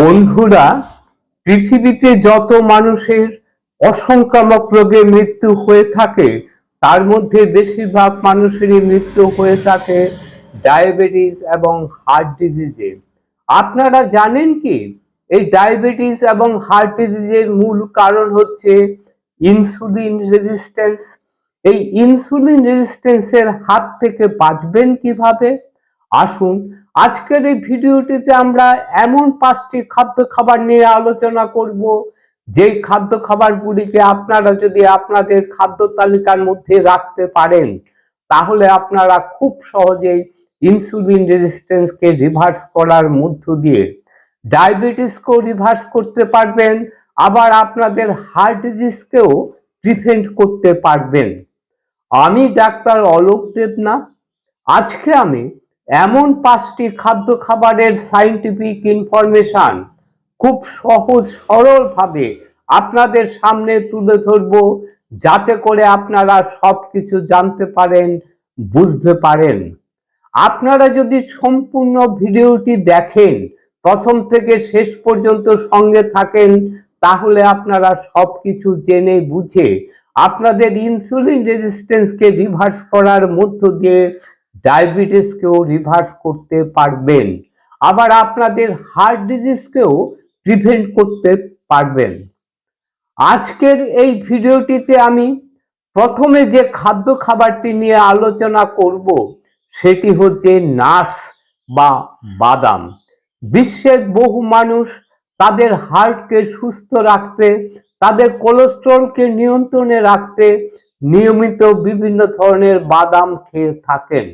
বন্ধুরা, পৃথিবীতে যত মানুষের অসংক্রামক রোগে মৃত্যু হয়ে থাকে, তার মধ্যে বেশিরভাগ মানুষেরই মৃত্যু হয়ে থাকে ডায়াবেটিস এবং হার্ট ডিজিজে। আপনারা জানেন কি? এই ডায়াবেটিস এবং হার্ট ডিজিজের মূল কারণ হচ্ছে ইনসুলিন রেজিস্ট্যান্স। এই ইনসুলিন রেজিস্ট্যান্সের হাত থেকে বাঁচবেন কীভাবে? আসুন আজকের এই ভিডিওটিতে আমরা এমন পাঁচটি খাদ্য খাবার নিয়ে আলোচনা করব। যেই খাদ্য খাবারগুলিকে আপনারা যদি আপনাদের খাদ্য তালিকার মধ্যে রাখতে পারেন, তাহলে আপনারা খুব সহজেই ইনসুলিন রেজিস্ট্যান্সকে রিভার্স করার মধ্য দিয়ে ডায়াবেটিসকেও রিভার্স করতে পারবেন, আবার আপনাদের হার্ট ডিজিজকেও প্রিভেন্ট করতে পারবেন। আমি ডাক্তার অলোক দেবনাথ। আজকে আমি এমন পাঁচটি খাদ্য খাবারের সাইন্টিফিক ইনফরমেশন খুব সহজ সরলভাবে আপনাদের সামনে তুলে ধরব, যাতে করে আপনারা সব কিছু জানতে পারেন, বুঝতে পারেন। আপনারা যদি সম্পূর্ণ ভিডিওটি দেখেন, প্রথম থেকে শেষ পর্যন্ত সঙ্গে থাকেন, তাহলে আপনারা সব কিছু জেনে বুঝে আপনাদের ইনসুলিন রেজিস্ট্যান্সকে রিভার্স করার মধ্য দিয়ে ডায়াবেটিসকেও রিভার্স করতে পারবেন। আবার আপনাদের হার্ট ডিজিজকেও প্রিভেন্ট করতে পারবেন। আজকের এই ভিডিওটিতে আমি প্রথমে যে খাদ্য খাবারটি নিয়ে আলোচনা করব, সেটি হচ্ছে নাটস বা বাদাম। বিশ্বের বহু মানুষ তাদের হার্টকে সুস্থ রাখতে, তাদের কোলেস্ট্রলকে নিয়ন্ত্রণে রাখতে নিয়মিত বিভিন্ন ধরনের বাদাম খেয়ে থাকেন।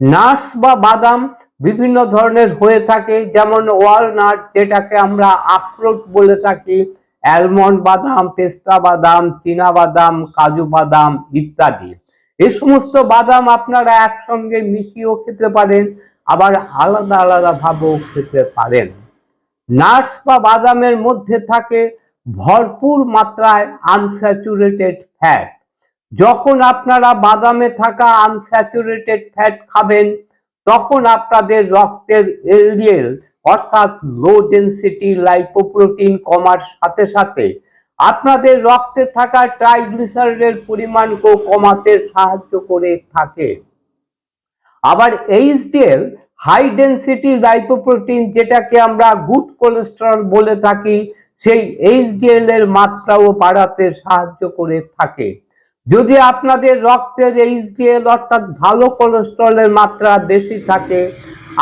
নাটস বা বাদাম বিভিন্ন ধরনের হয়ে থাকে, যেমন ওয়ালনাট, যেটাকে আমরা আখরোট বলে থাকি, অ্যালমন্ড বাদাম, পেস্তা বাদাম, চীনা বাদাম, কাজু বাদাম ইত্যাদি। এই সমস্ত বাদাম আপনারা একসঙ্গে মিশিয়েও খেতে পারেন, আবার আলাদা আলাদা ভাবেও খেতে পারেন। নাটস বা বাদামের মধ্যে থাকে ভরপুর মাত্রায় আনস্যাচুরেটেড ফ্যাট। যখন আপনারা বাদামে থাকা আনস্যাচুরেটেড ফ্যাট খাবেন, তখন আপনাদের রক্তের এলডিএল অর্থাৎ লো ডেন্সিটি লাইপোপ্রোটিন কমার সাথে সাথে আপনাদের রক্তে থাকা ট্রাইগ্লিসারাইডের পরিমাণকেও কমাতে সাহায্য করে থাকে। আবার এইচডিএল হাই ডেন্সিটি লাইপোপ্রোটিন যেটাকে আমরা গুড কোলেস্টেরল বলে থাকি, সেই এইচডিএল এর মাত্রাও বাড়াতে সাহায্য করে থাকে। যদি আপনাদের রক্তের এইচডিএল অর্থাৎ ভালো কোলেস্ট্রলের মাত্রা বেশি থাকে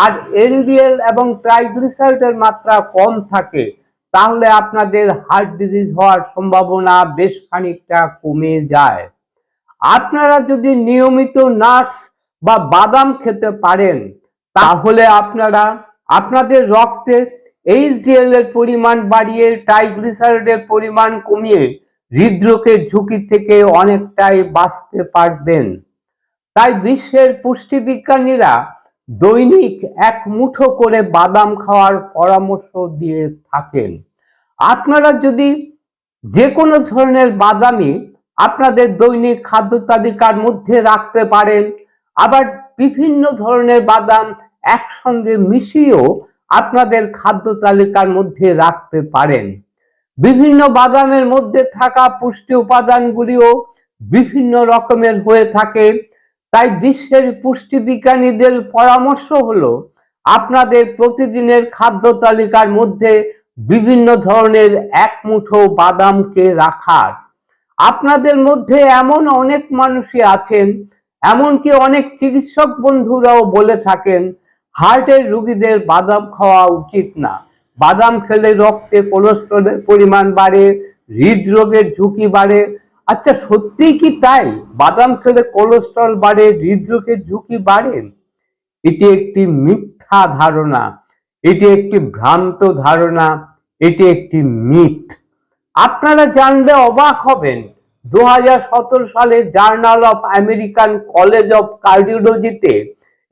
আর এলডিএল এবং ট্রাইগ্লিসারাইডের মাত্রা কম থাকে, তাহলে আপনাদের হার্ট ডিজিজ হওয়ার সম্ভাবনা বেশ খানিকটা কমে যায়। আপনারা যদি নিয়মিত নাটস বা বাদাম খেতে পারেন, তাহলে আপনারা আপনাদের রক্তে এইচডিএল এর পরিমাণ বাড়িয়ে ট্রাইগ্লিসারাইডের পরিমাণ কমিয়ে হৃদরোগের ঝুঁকি থেকে অনেকটাই বাঁচতে পারবেন। তাই বিশ্বের পুষ্টিবিজ্ঞানীরা দৈনিক এক মুঠো করে বাদাম খাওয়ার পরামর্শ দিয়ে থাকেন। আপনারা যদি যে কোনো ধরনের বাদামই আপনাদের দৈনিক খাদ্য তালিকার মধ্যে রাখতে পারেন, আবার বিভিন্ন ধরনের বাদাম একসঙ্গে মিশিয়েও আপনাদের খাদ্য তালিকার মধ্যে রাখতে পারেন। বিভিন্ন বাদামের মধ্যে থাকা পুষ্টি উপাদানগুলিও বিভিন্ন রকমের হয়ে থাকে। তাই বিশ্বের পুষ্টি বিজ্ঞানীদের পরামর্শ হলো, আপনাদের প্রতিদিনের খাদ্য তালিকার মধ্যে বিভিন্ন ধরনের এক মুঠো বাদামকে রাখার। আপনাদের মধ্যে এমন অনেক মানুষই আছেন, এমনকি অনেক চিকিৎসক বন্ধুরাও বলে থাকেন, হার্টের রোগীদের বাদাম খাওয়া উচিত না। বাদাম খেলে রক্তে কোলেস্ট্রলের পরিমাণ বাড়ে, হৃদরোগের ঝুঁকি বাড়ে। আচ্ছা সত্যিই কি তাই? বাদাম খেলে কোলেস্ট্রল বাড়ে, হৃদরোগের ঝুঁকি বাড়ে? এটি একটি মিথ্যা ধারণা, এটি একটি ভ্রান্ত ধারণা, এটি একটি মিথ। আপনারা জানলে অবাক হবেন দু হাজার সতেরো সালে journal of American college of কার্ডিওলজিতে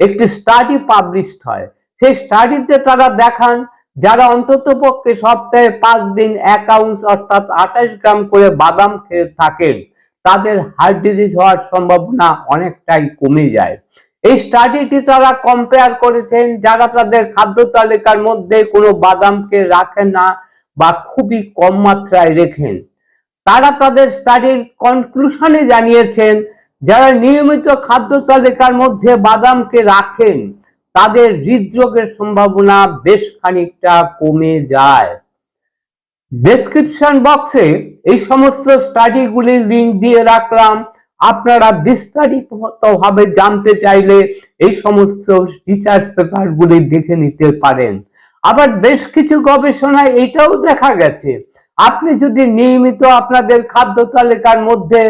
একটি স্টাডি পাবলিশড হয়। সেই স্টাডিতে তারা দেখান যারা অন্তত পক্ষে সপ্তাহে পাঁচ দিন এক আউন্স, অর্থাৎ আঠাশ গ্রাম করে বাদাম খেয়ে থাকেন, তাদের হার্ট ডিজিজ হওয়ার সম্ভাবনা অনেকটাই কমে যায়। এই স্টাডিটি তারা কম্পেয়ার করেছেন, যারা তাদের খাদ্য তালিকার মধ্যে কোনো বাদামকে রাখেন না বা খুবই কম মাত্রায় রেখেন। তারা তাদের স্টাডির কনক্লুশনে জানিয়েছেন, যারা নিয়মিত খাদ্য তালিকার মধ্যে বাদামকে রাখেন তাদের হৃদরোগের সম্ভাবনা বেশ খানিকটা কমে যায়। ডেসক্রিপশন বক্সে এই সমস্ত স্টাডিগুলির লিঙ্ক দিয়ে রাখলাম। আপনারা বিস্তারিত ভাবে জানতে চাইলে এই সমস্ত রিসার্চ পেপারগুলি দেখে নিতে পারেন। আবার বেশ কিছু গবেষণায় এটাও দেখা গেছে। আপনি যদি নিয়মিত আপনাদের খাদ্য তালিকার মধ্যে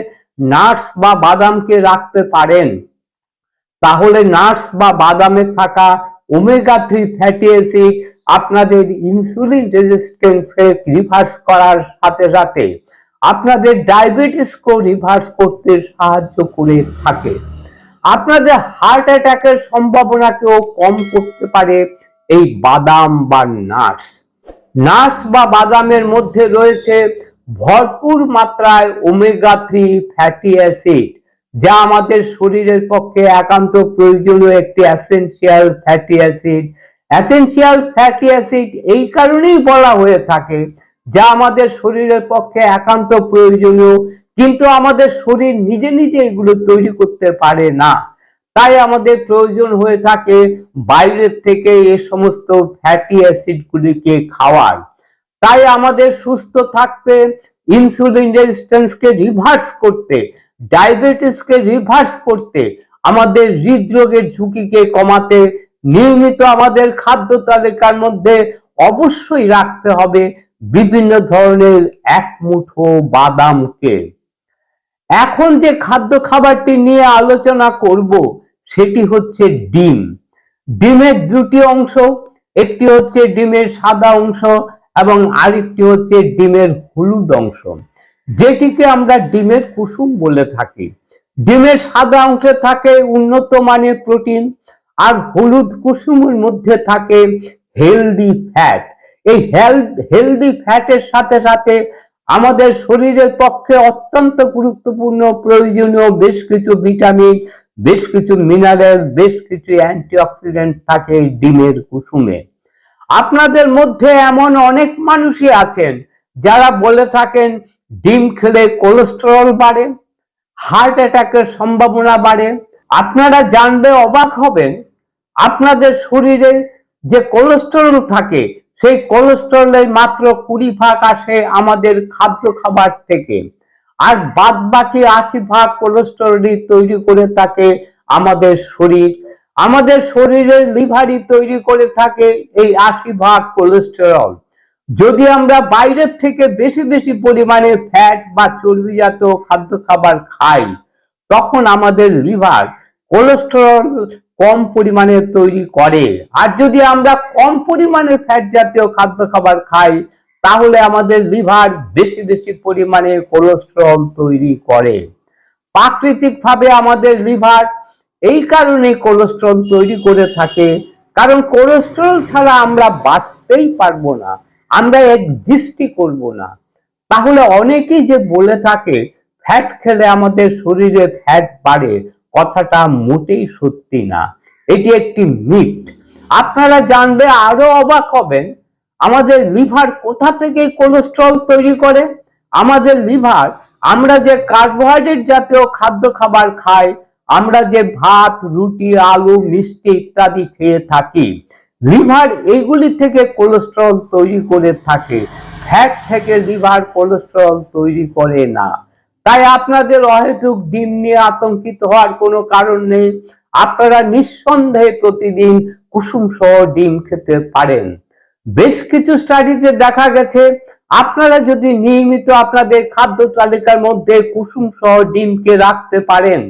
নাটস বা বাদামকে রাখতে পারেন তাহলে নাটস বা বাদামে থাকা ওমেগা থ্রি ফ্যাটি অ্যাসিড আপনাদের ইনসুলিন রেজিস্ট্যান্সকে রিভার্স করার সাথে সাথে আপনাদের ডায়াবেটিসকেও রিভার্স করতে সাহায্য করে থাকে। আপনাদের হার্ট অ্যাটাকের সম্ভাবনাকেও কম করতে পারে এই বাদাম বা নাটস নাটস বা বাদামের মধ্যে রয়েছে ভরপুর মাত্রায় ওমেগা থ্রি ফ্যাটি অ্যাসিড। যা আমাদের শরীরের পক্ষে একান্ত প্রয়োজনীয় একটি essential fatty acid essential fatty acid এই কারণেই বলা হয়ে থাকে, যা আমাদের শরীরের পক্ষে একান্ত প্রয়োজনীয়, কিন্তু আমাদের শরীর নিজে নিজে এগুলো তৈরি করতে পারে না। তাই আমাদের প্রয়োজন হয়ে থাকে বাইরের থেকে এ সমস্ত ফ্যাটি অ্যাসিড গুলিকে খাওয়ার। তাই আমাদের সুস্থ থাকতে ইনসুলিন রেজিস্ট্যান্সকে রিভার্স করতে ডায়াবেটিসকে রিভার্স করতে আমাদের হৃদরোগের ঝুঁকিকে কমাতে নিয়মিত আমাদের খাদ্য তালিকার মধ্যে অবশ্যই রাখতে হবে বিভিন্ন ধরনের এক মুঠো বাদামকে। এখন যে খাদ্য খাবারটি নিয়ে আলোচনা করব, সেটি হচ্ছে ডিম। ডিমের দুটি অংশ, একটি হচ্ছে ডিমের সাদা অংশ এবং আরেকটি হচ্ছে ডিমের হলুদ অংশ। যেটিকে আমরা ডিমের কুসুম বলে থাকি। ডিমের সাদা অংশে থাকে উন্নত মানের প্রোটিন আর হলুদ কুসুমের মধ্যে থাকে হেলদি ফ্যাট। এই হেলদি ফ্যাটের সাথে সাথে আমাদের শরীরের পক্ষে অত্যন্ত গুরুত্বপূর্ণ, প্রয়োজনীয় বেশ কিছু ভিটামিন, বেশ কিছু মিনারেল, বেশ কিছু অ্যান্টিঅক্সিডেন্ট থাকে ডিমের কুসুমে। আপনাদের মধ্যে এমন অনেক মানুষই আছেন যারা বলে থাকেন ডিম খেলে কোলেস্টেরল বাড়ে হার্ট অ্যাটাকের সম্ভাবনা বাড়ে। আপনারা জানলে অবাক হবেন, আপনাদের শরীরে যে কোলেস্টেরল থাকে, সেই কোলেস্টেরলের মাত্র কুড়ি ভাগ আসে আমাদের খাদ্য খাবার থেকে। আর বাদ বাকি আশি ভাগ কোলেস্টেরলই তৈরি করে থাকে আমাদের শরীর। আমাদের শরীরের লিভারই তৈরি করে থাকে এই আশি ভাগ কোলেস্টেরল যদি আমরা বাইরের থেকে বেশি বেশি পরিমাণে ফ্যাট বা চর্বিজাত খাদ্য খাবার খাই, তখন আমাদের লিভার কোলেস্টেরল কম পরিমাণে তৈরি করে। আর যদি আমরা কম পরিমাণে ফ্যাট জাতীয় খাদ্য খাবার খাই, তাহলে আমাদের লিভার বেশি বেশি পরিমাণে কোলেস্টেরল তৈরি করে। প্রাকৃতিকভাবে আমাদের লিভার এই কারণে কোলেস্টেরল তৈরি করে থাকে, কারণ কোলেস্টেরল ছাড়া আমরা বাঁচতেই পারব না। আমরা একজিস্টই করব না। তাহলে অনেকেই যে বলে থাকে, ফ্যাট খেলে আমাদের শরীরে ফ্যাট বাড়ে। কথাটা মোটেই সত্যি না। এটি একটি মিথ। আপনারা জানলে আরও অবাক হবেন, আমাদের লিভার কোথা থেকে কোলেস্ট্রল তৈরি করে? আমাদের লিভার, আমরা যে কার্বোহাইড্রেট জাতীয় খাদ্য খাবার খাই, আমরা যে ভাত, রুটি, আলু, মিষ্টি ইত্যাদি খেয়ে থাকি লিভার এইগুলি থেকে কোলেস্ট্রল তৈরি করে থাকে। ফ্যাট থেকে লিভার কোলেস্ট্রল তৈরি করে না। তাই আপনাদের অহেতুক ডিম নিয়ে আতঙ্কিত হওয়ার কোনো কারণ নেই। আপনারা নিঃসন্দেহে প্রতিদিন কুসুম সহ ডিম খেতে পারেন। বেশ কিছু স্টাডিতে দেখা গেছে, আপনারা যদি নিয়মিত আপনাদের খাদ্য তালিকার মধ্যে কুসুম সহ ডিমকে রাখতে পারেন,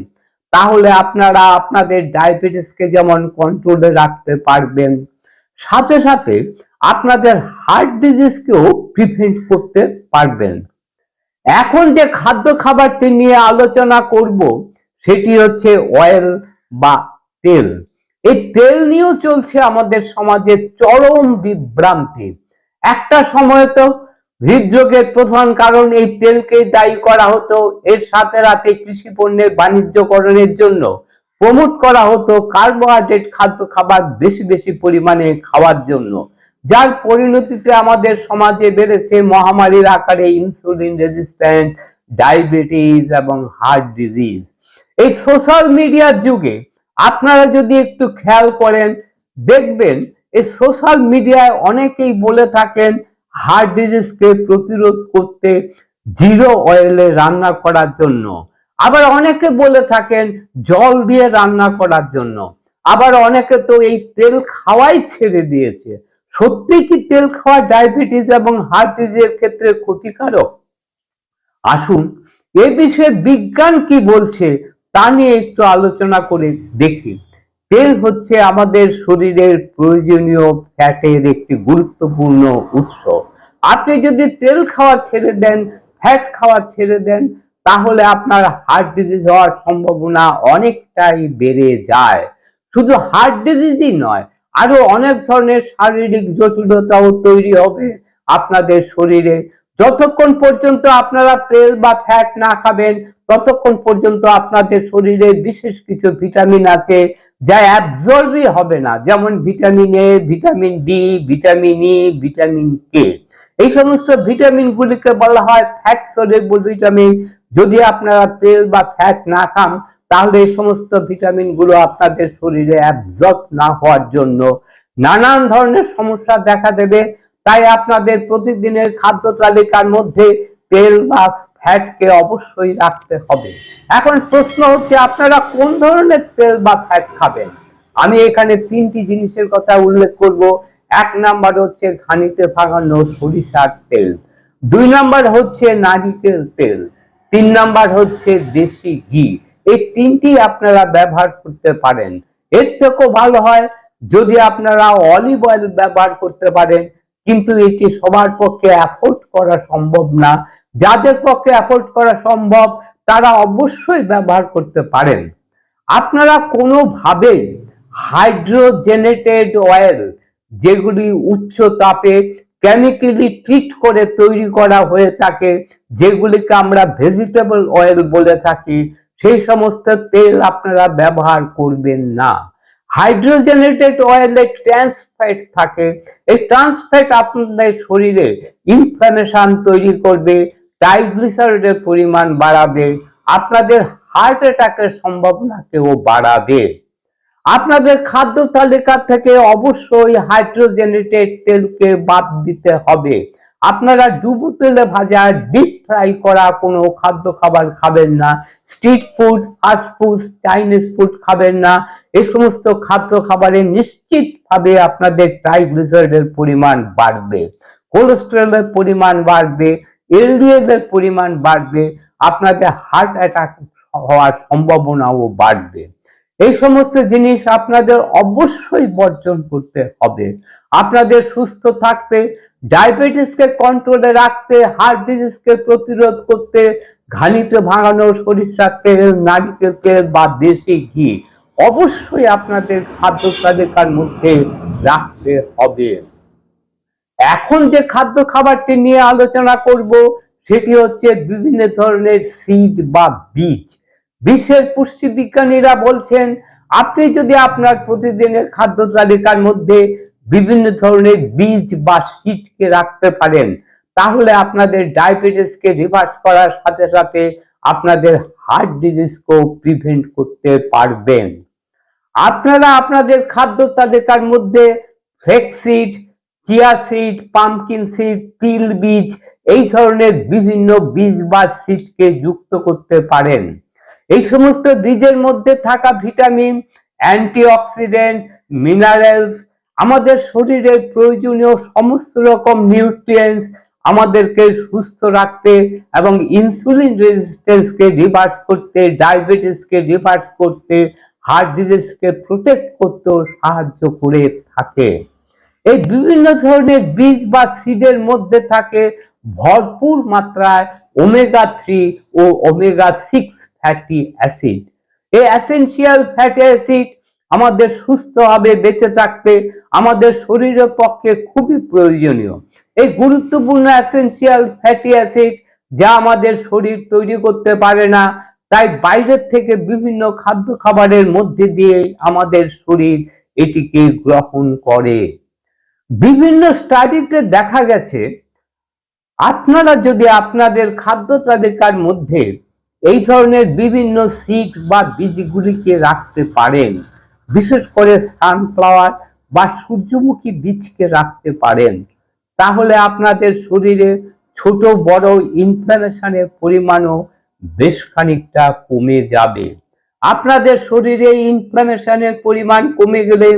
তাহলে আপনারা আপনাদের ডায়াবেটিসকে যেমন কন্ট্রোলে রাখতে পারবেন। সাথে সাথে আপনাদের হার্ট ডিজিজকেও প্রিভেন্ট করতে পারবেন। এখন যে খাদ্য খাবারটি নিয়ে আলোচনা করব, সেটি হচ্ছে অয়েল বা তেল। এই তেল নিয়েও চলছে আমাদের সমাজে চরম বিভ্রান্তি। একটা সময় তো হৃদরোগের প্রধান কারণ এই তেলকেই দায়ী করা হতো, এর সাথে রাতে কৃষি পণ্যের বাণিজ্যকরণের জন্য। প্রমোট করা হতো কার্বোহাইড্রেট খাদ্য খাবার বেশি বেশি পরিমাণে খাওয়ার জন্য। যার পরিণতিতে আমাদের সমাজে বেড়েছে মহামারীর আকারে ইনসুলিন রেজিস্ট্যান্ট ডায়াবেটিস এবং হার্ট ডিজিজ এই সোশ্যাল মিডিয়ার যুগে আপনারা যদি একটু খেয়াল করেন, দেখবেন এই সোশ্যাল মিডিয়ায় অনেকেই বলে থাকেন হার্ট ডিজিজকে প্রতিরোধ করতে জিরো অয়েলে রান্না করার জন্য। আবার অনেকে বলে থাকেন জল দিয়ে রান্না করার জন্য। আবার অনেকে তো এই তেল খাওয়াই ছেড়ে দিয়েছে। সত্যি কি তেল খাওয়া ডায়াবেটিস এবং হার্ট ডিজিজের ক্ষেত্রে ক্ষতিকারক? আসুন, এ বিষয়ে বিজ্ঞান কি বলছে তা নিয়ে একটু আলোচনা করে দেখি। তেল হচ্ছে আমাদের শরীরের প্রয়োজনীয় ফ্যাটের একটি গুরুত্বপূর্ণ উৎস। আপনি যদি তেল খাওয়া ছেড়ে দেন, ফ্যাট খাওয়া ছেড়ে দেন তাহলে আপনার হার্ট ডিজিজ হওয়ার সম্ভাবনা অনেকটাই বেড়ে যায়। শুধু হার্ট ডিজিজই নয়, আরও অনেক ধরনের শারীরিক জটিলতাও তৈরি হবে আপনাদের শরীরে। যতক্ষণ পর্যন্ত আপনারা তেল বা ফ্যাট না খাবেন, ততক্ষণ পর্যন্ত আপনাদের শরীরে বিশেষ কিছু ভিটামিন আছে যা অ্যাবজর্বই হবে না, যেমন vitamin A vitamin D vitamin E vitamin K এই সমস্ত ভিটামিন গুলিকে বলা হয় ফ্যাট সলিউবল ভিটামিন যদি আপনারা তেল বা ফ্যাট না খান, তাহলে এই সমস্ত ভিটামিনগুলো আপনাদের শরীরে অ্যাবজর্ব না হওয়ার জন্য নানান ধরনের সমস্যা দেখা দেবে। তাই আপনাদের প্রতিদিনের খাদ্য তালিকার মধ্যে তেল বা ফ্যাটকে অবশ্যই রাখতে হবে। এখন প্রশ্ন হচ্ছে, আপনারা কোন ধরনের তেল বা ফ্যাট খাবেন? আমি এখানে তিনটি জিনিসের কথা উল্লেখ করব। এক নাম্বার হচ্ছে ঘানিতে ভাঙানো সরিষার তেল। দুই নাম্বার হচ্ছে নারিকেল তেল। তিন নাম্বার হচ্ছে দেশি ঘি। এই তিনটি আপনারা ব্যবহার করতে পারেন। এর থেকেও ভালো হয় যদি আপনারা অলিভ অয়েল ব্যবহার করতে পারেন, কিন্তু এটি সবার পক্ষে অ্যাফোর্ড করা সম্ভব না। যাদের পক্ষে অ্যাফোর্ড করা সম্ভব, তারা অবশ্যই ব্যবহার করতে পারেন। আপনারা কোনোভাবেই হাইড্রোজেনেটেড অয়েল যেগুলি উচ্চ তাপে কেমিক্যালি ট্রিট করে তৈরি করা হয়ে থাকে, যেগুলিকে আমরা ভেজিটেবল অয়েল বলে থাকি, সেই সমস্ত তেল আপনারা ব্যবহার করবেন না। হাইড্রোজেনেটেড অয়েলে ট্রান্সফ্যাট থাকে, এই ট্রান্সফ্যাট আপনাদের শরীরে ইনফ্লামেশন তৈরি করবে ট্রাইগ্লিসারাইডের পরিমাণ বাড়াবে, আপনাদের হার্ট অ্যাটাকের সম্ভাবনাকেও বাড়াবে। আপনাদের খাদ্য তালিকা থেকে অবশ্যই হাইড্রোজেনেটেড তেলকে বাদ দিতে হবে। আপনারা ডুবু তেলে ভাজা ডিপ ফ্রাই করা কোনো খাদ্য খাবার খাবেন না। Street food fast food Chinese food খাবেন না। এই সমস্ত খাদ্য খাবারে নিশ্চিতভাবে আপনাদের ট্রাইগ্লিসারাইডের পরিমাণ বাড়বে। কোলেস্টেরলের পরিমাণ বাড়বে। এলডিএল এর পরিমাণ বাড়বে। আপনাদের হার্ট অ্যাটাক হওয়ার সম্ভাবনাও বাড়বে। এই সমস্ত জিনিস আপনাদের অবশ্যই বর্জন করতে হবে। আপনাদের সুস্থ থাকতে, ডায়াবেটিসকে কন্ট্রোলে রাখতে হার্ট ডিজিজকে প্রতিরোধ করতে, ঘানিতে ভাঙানো সরিষার তেল, নারিকেল তেল বা দেশি ঘি অবশ্যই আপনাদের খাদ্য তালিকার মধ্যে রাখতে হবে। এখন যে খাদ্য খাবারটি নিয়ে আলোচনা করব, সেটি হচ্ছে বিভিন্ন ধরনের সিড বা বীজ। বিশ্বের পুষ্টি বিজ্ঞানীরা বলছেন, আপনি যদি আপনার প্রতিদিনের খাদ্য তালিকার মধ্যে বিভিন্ন ধরনের বীজ বা সিডকে রাখতে পারেন, তাহলে আপনাদের ডায়াবেটিসকে রিভার্স করার সাথে সাথে আপনাদের হার্ট ডিজিজকেও প্রিভেন্ট করতে পারবেন। আপনারা আপনাদের খাদ্য তালিকার মধ্যে flaxseed chia seed pumpkin seed তিল বীজ, এই ধরনের বিভিন্ন বীজ বা সিডকে যুক্ত করতে পারেন। এই সমস্ত বীজের মধ্যে থাকা ভিটামিন, অ্যান্টিঅক্সিডেন্ট, মিনারেলস, আমাদের শরীরের প্রয়োজনীয় সমস্ত রকম নিউট্রিয়েন্টস আমাদেরকে সুস্থ রাখতে এবং ইনসুলিন রেজিস্ট্যান্সকে রিভার্স করতে ডায়াবেটিসকে রিভার্স করতে হার্ট ডিজিজকে প্রোটেক্ট করতেও সাহায্য করে থাকে। এই বিভিন্ন ধরনের বীজ বা সিডের মধ্যে থাকে ভরপুর মাত্রায় ওমেগা থ্রি ও ওমেগা সিক্স ফ্যাটি অ্যাসিড এই অ্যাসেনশিয়াল ফ্যাটি অ্যাসিড আমাদের সুস্থভাবে বেঁচে থাকতে আমাদের শরীরের পক্ষে খুবই প্রয়োজনীয়। এই গুরুত্বপূর্ণ অ্যাসেনশিয়াল ফ্যাটি অ্যাসিড যা আমাদের শরীর তৈরি করতে পারে না, তাই বাইরের থেকে বিভিন্ন খাদ্য খাবারের মধ্যে দিয়ে আমাদের শরীর এটিকে গ্রহণ করে। বিভিন্ন স্টাডিতে দেখা গেছে, আপনারা যদি আপনাদের খাদ্য তালিকার মধ্যে এই ধরনের বিভিন্ন সিড বা বীজগুলিকে রাখতে পারেন। বিশেষ করে সানফ্লাওয়ার বা সূর্যমুখী বীজকে রাখতে পারেন। তাহলে আপনাদের শরীরে ছোট বড় ইনফ্লামেশনের পরিমাণও বেশ খানিকটা কমে যাবে। আপনাদের শরীরে ইনফ্লামেশনের পরিমাণ কমে গেলে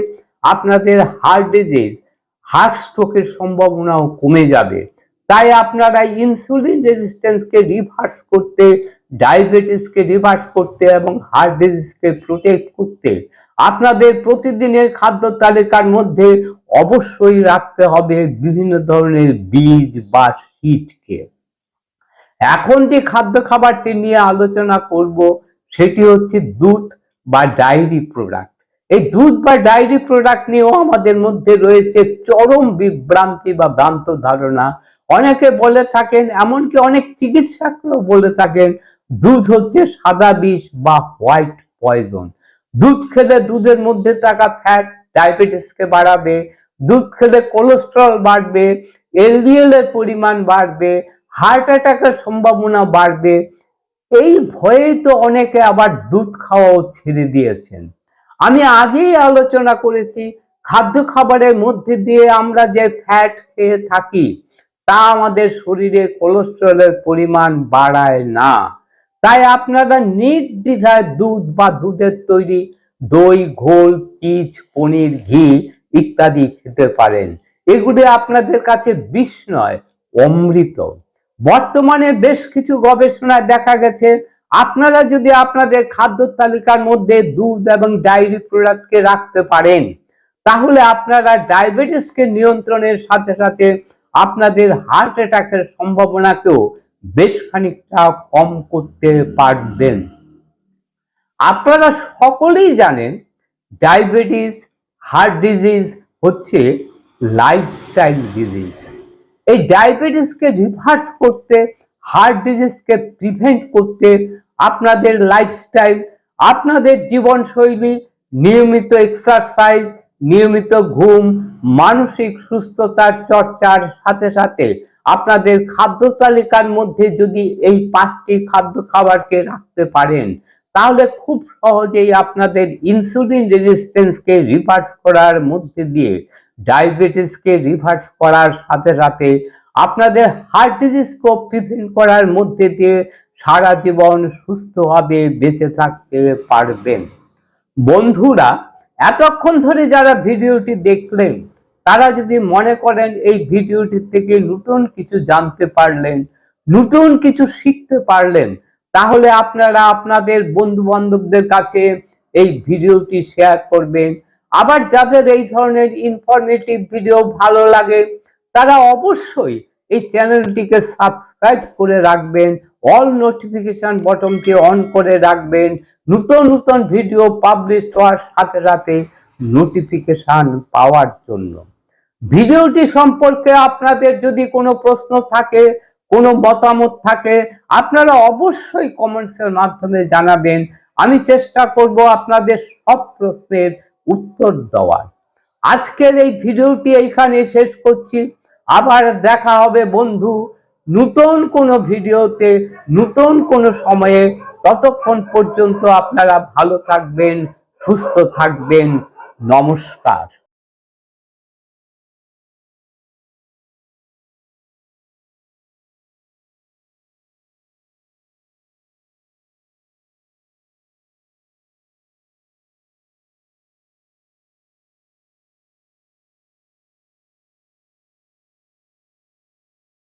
আপনাদের হার্ট ডিজিজ হার্ট স্ট্রোকের সম্ভাবনাও কমে যাবে। তাই আপনারা ইনসুলিন রেজিস্ট্যান্সকে রিভার্স করতে ডায়াবেটিসকে রিভার্স করতে এবং হার্ট ডিজিজকে প্রোটেক্ট করতে আপনাদের প্রতিদিনের খাদ্য তালিকার মধ্যে অবশ্যই রাখতে হবে বিভিন্ন ধরনের বীজ বা শীতকে এখন যে খাদ্য খাবারটি নিয়ে আলোচনা করব, সেটি হচ্ছে দুধ বা ডায়েরি প্রোডাক্ট এই দুধ বা ডায়েরি প্রোডাক্ট নিয়েও আমাদের মধ্যে রয়েছে চরম বিভ্রান্তি বা ভ্রান্ত ধারণা। অনেকে বলে থাকেন, এমনকি অনেক চিকিৎসকরাও বলে থাকেন দুধ হচ্ছে সাদা বিষ বা হোয়াইট পয়জন। দুধ খেলে দুধের মধ্যে থাকা ফ্যাট ডায়াবেটিসকে বাড়াবে, দুধ খেলে কোলেস্ট্রল বাড়বে এলডিএল এর পরিমাণ বাড়বে হার্ট অ্যাটাকের সম্ভাবনা বাড়বে। এই ভয়েই তো অনেকে আবার দুধ খাওয়াও ছেড়ে দিয়েছেন। আমি আগেই আলোচনা করেছি, খাদ্য খাবারের মধ্যে দিয়ে আমরা যে ফ্যাট খেয়ে থাকি, তা আমাদের শরীরে কোলেস্ট্রলের পরিমাণ বাড়ায় না। তাই আপনারা নির্দ্বিধায় দুধ বা দুধের তৈরি দই, ঘোল, চিজ, পনির, ঘি ইত্যাদি খেতে পারেন। এগুলি আপনাদের কাছে বিষ নয়, অমৃত। বর্তমানে বেশ কিছু গবেষণায় দেখা গেছে, আপনারা যদি আপনাদের খাদ্য তালিকার মধ্যে দুধ এবং ডায়েরি প্রোডাক্টকে রাখতে পারেন, তাহলে আপনারা ডায়াবেটিসকে নিয়ন্ত্রণের সাথে সাথে আপনাদের হার্ট অ্যাটাকের সম্ভাবনাকেও বেশ খানিকটা কম করতে পারবেন। আপনারা সকলেই জানেন, ডায়াবেটিস, হার্ট ডিজিজ হচ্ছে লাইফস্টাইল ডিজিজ। এই ডায়াবেটিসকে রিভার্স করতে, হার্ট ডিজিজকে প্রিভেন্ট করতে আপনাদের লাইফস্টাইল, আপনাদের জীবনশৈলী নিয়মিত এক্সারসাইজ নিয়মিত ঘুম, মানসিক সুস্থতার চর্চার সাথে সাথে আপনাদের খাদ্য তালিকার মধ্যে যদি এই পাঁচটি খাদ্য খাবারকে রাখতে পারেন, তাহলে খুব সহজেই আপনাদের ইনসুলিন রেজিস্ট্যান্সকে রিভার্স করার মধ্যে দিয়ে ডায়াবেটিসকে রিভার্স করার সাথে সাথে আপনাদের হার্ট ডিজিজকে প্রিভেন্ট করার মধ্যে দিয়ে সারা জীবন সুস্থভাবে বেঁচে থাকতে পারবেন। বন্ধুরা এতক্ষণ ধরে যারা ভিডিওটি দেখলেন, তারা যদি মনে করেন এই ভিডিওটি থেকে নতুন কিছু জানতে পারলেন, নতুন কিছু শিখতে পারলেন, তাহলে আপনারা আপনাদের বন্ধু বান্ধবদের কাছে এই ভিডিওটি শেয়ার করবেন। আবার যাদের এই ধরনের ইনফরমেটিভ ভিডিও ভালো লাগে, তারা অবশ্যই এই চ্যানেলটিকে সাবস্ক্রাইব করে রাখবেন অল নোটিফিকেশন বটনটি অন করে রাখবেন, নতুন নতুন ভিডিও পাবলিশ হওয়ার সাথে সাথে নোটিফিকেশন পাওয়ার জন্য। ভিডিওটি সম্পর্কে আপনাদের যদি কোনো প্রশ্ন থাকে, কোনো মতামত থাকে, আপনারা অবশ্যই কমেন্টসের মাধ্যমে জানাবেন। আমি চেষ্টা করব আপনাদের সব প্রশ্নের উত্তর দেওয়ার। আজকের এই ভিডিওটি এইখানে শেষ করছি। আবার দেখা হবে বন্ধু নতুন কোনো ভিডিওতে, নতুন কোনো সময়ে। ততক্ষণ পর্যন্ত আপনারা ভালো থাকবেন, সুস্থ থাকবেন। নমস্কার।